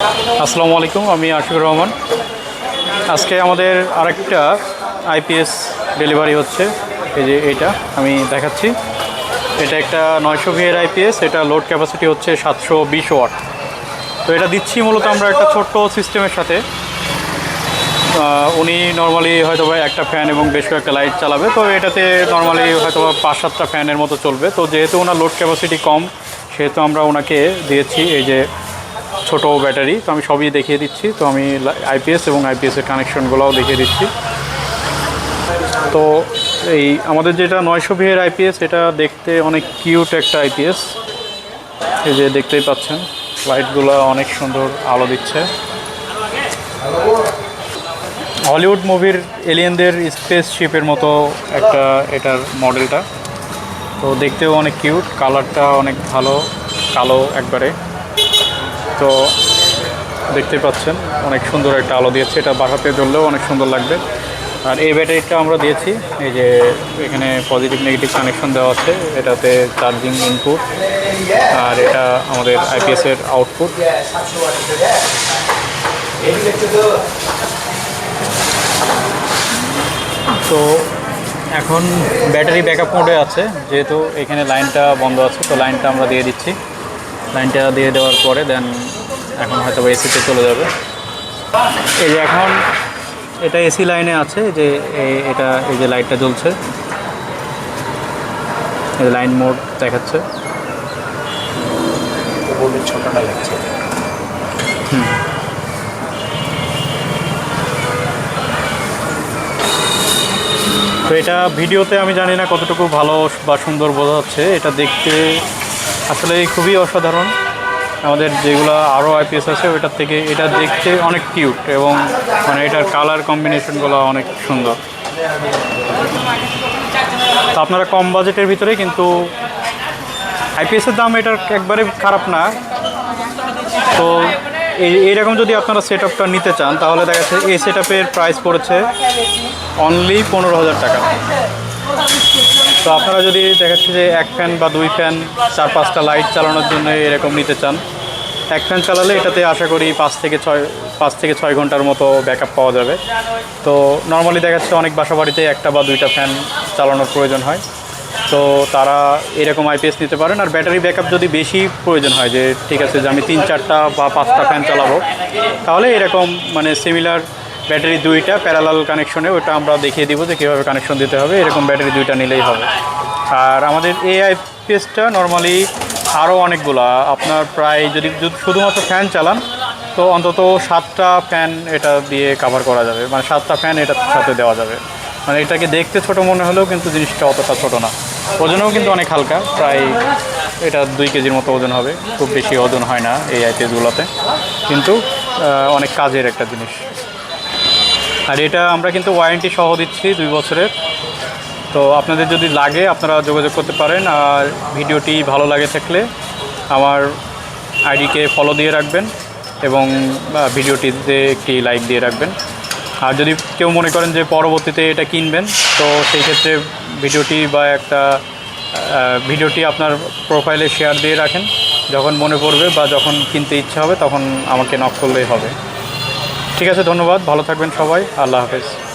আসসালামু আলাইকুম, আমি আশিকুর রহমান। আজকে আমাদের আরেকটা আইপিএস ডেলিভারি হচ্ছে। এই যে এটা আমি দেখাচ্ছি। এটা একটা নয়শো ভিএর আইপিএস, এটা লোড ক্যাপাসিটি হচ্ছে সাতশো বিশ ওয়াট। তো এটা দিচ্ছি মূলত আমরা একটা ছোট্ট সিস্টেমের সাথে। উনি নর্মালি হয়তো বা একটা ফ্যান এবং বেশ কয়েকটা লাইট চালাবে, তো এটাতে নর্মালি হয়তো পাঁচ সাতটা ফ্যানের মতো চলবে। তো যেহেতু ওনার লোড ক্যাপাসিটি কম, সেহেতু আমরা ওনাকে দিয়েছি এই যে ছোট ব্যাটারি, তো আমি সবই দেখিয়ে দিচ্ছি। তো আমি আইপিএস এবং আইপিএসের কানেকশনগুলোও দেখিয়ে দিচ্ছি। তো এই আমাদের যেটা নয়শো ভিএর আইপিএস এটা দেখতে অনেক কিউট একটা আইপিএস এই যে দেখতেই পাচ্ছেন, লাইটগুলো অনেক সুন্দর আলো দিচ্ছে। হলিউড মুভির এলিয়েনদের স্পেস শিপের মতো একটা এটার মডেলটা। তো দেখতেও অনেক কিউট, কালারটা অনেক ভালো, কালো একবারে। তো দেখতেই পাচ্ছেন, অনেক সুন্দর একটা আলো দিয়েছে। এটা বাসাতে জ্বললেও অনেক সুন্দর লাগবে। আর এই ব্যাটারিটা আমরা দিয়েছি, এই যে এখানে পজিটিভ নেগেটিভ কানেকশন দেওয়া আছে। এটাতে চার্জিং ইনপুট আর এটা আমাদের আইপিএসের আউটপুট তো এখন ব্যাটারি ব্যাকআপ মোডে আছে, যেহেতু এখানে লাইনটা বন্ধ আছে, তো লাইনটা আমরা দিয়ে দিচ্ছি। লাইনটা দিয়ে দেওয়ার পরে দেন এখন হয়তো এসিতে চলে যাবে। এই যে এখন এটা এসি লাইনে আছে যে এটা এই যে লাইটটা জ্বলছে। এই লাইন মোড দেখাচ্ছে। ছোটটা লাগছে। তো এটা ভিডিওতে আমি জানি না কতটুকু ভালো বা সুন্দর বোঝা যাচ্ছে। এটা দেখতে আসলে খুবই অসাধারণ। আমাদের যেগুলো আরও আইপিএস আছে, ওইটার থেকে এটা দেখতে অনেক কিউট এবং মানে এটার কালার কম্বিনেশনগুলো অনেক সুন্দর। তো আপনারা কম বাজেটের ভিতরে কিন্তু আইপিএসের দাম এটার একবারে খারাপ না। তো এই, এইরকম যদি আপনারা সেট আপটা নিতে চান, তাহলে দেখা যাচ্ছে এই সেট আপের প্রাইস পড়েছে অনলি পনেরো হাজার টাকা। তো আপনারা যদি দেখাচ্ছে যে এক ফ্যান বা দুই ফ্যান চার পাঁচটা লাইট চালানোর জন্য এরকম নিতে চান, এক ফ্যান চালালে এটাতে আশা করি পাঁচ থেকে ছয়, পাঁচ থেকে ছয় ঘণ্টার মতো ব্যাকআপ পাওয়া যাবে। তো নর্মালি দেখা যাচ্ছে অনেক বাসা বাড়িতে একটা বা দুইটা ফ্যান চালানোর প্রয়োজন হয়। তো তারা এরকম আইপিএস নিতে পারেন। আর ব্যাটারি ব্যাকআপ যদি বেশি প্রয়োজন হয়, যে ঠিক আছে যে আমি তিন চারটা বা পাঁচটা ফ্যান চালাবো, তাহলে এরকম মানে সিমিলার ব্যাটারি দুইটা প্যারালাল কানেকশনে ওটা আমরা দেখিয়ে দিব যে কীভাবে কানেকশন দিতে হবে। এরকম ব্যাটারি দুইটা নিলেই হবে। আর আমাদের এআই আইপিএসটা নর্মালি আরও অনেকগুলো। আপনার প্রায় যদি যদি শুধুমাত্র ফ্যান চালান, তো অন্তত সাতটা ফ্যান এটা দিয়ে কাভার করা যাবে। মানে সাতটা ফ্যান এটার সাথে দেওয়া যাবে। মানে এটাকে দেখতে ছোট মনে হলেও কিন্তু জিনিসটা অতটা ছোট না। ওজনেও কিন্তু অনেক হালকা। প্রায় এটা দুই কেজির মতো ওজন হবে। খুব বেশি ওজন হয় না এই আইপিএসগুলোতে কিন্তু অনেক কাজের একটা জিনিস। আর এটা আমরা কিন্তু ওয়ারেন্টি সহ দিচ্ছি দুই বছরের। তো আপনাদের যদি লাগে, আপনারা যোগাযোগ করতে পারেন। আর ভিডিওটি ভালো লাগে থাকলে আমার আইডিকে ফলো দিয়ে রাখবেন এবং ভিডিওটিতে একটি লাইক দিয়ে রাখবেন। আর যদি কেউ মনে করেন যে পরবর্তীতে এটা কিনবেন, তো সেই ক্ষেত্রে ভিডিওটি বা একটা ভিডিওটি আপনার প্রোফাইলে শেয়ার দিয়ে রাখেন। যখন মনে পড়বে বা যখন কিনতে ইচ্ছা হবে, তখন আমাকে নক করলেই হবে। ঠিক আছে ধন্যবাদ। ভালো থাকবেন সবাই। আল্লাহ হাফেজ।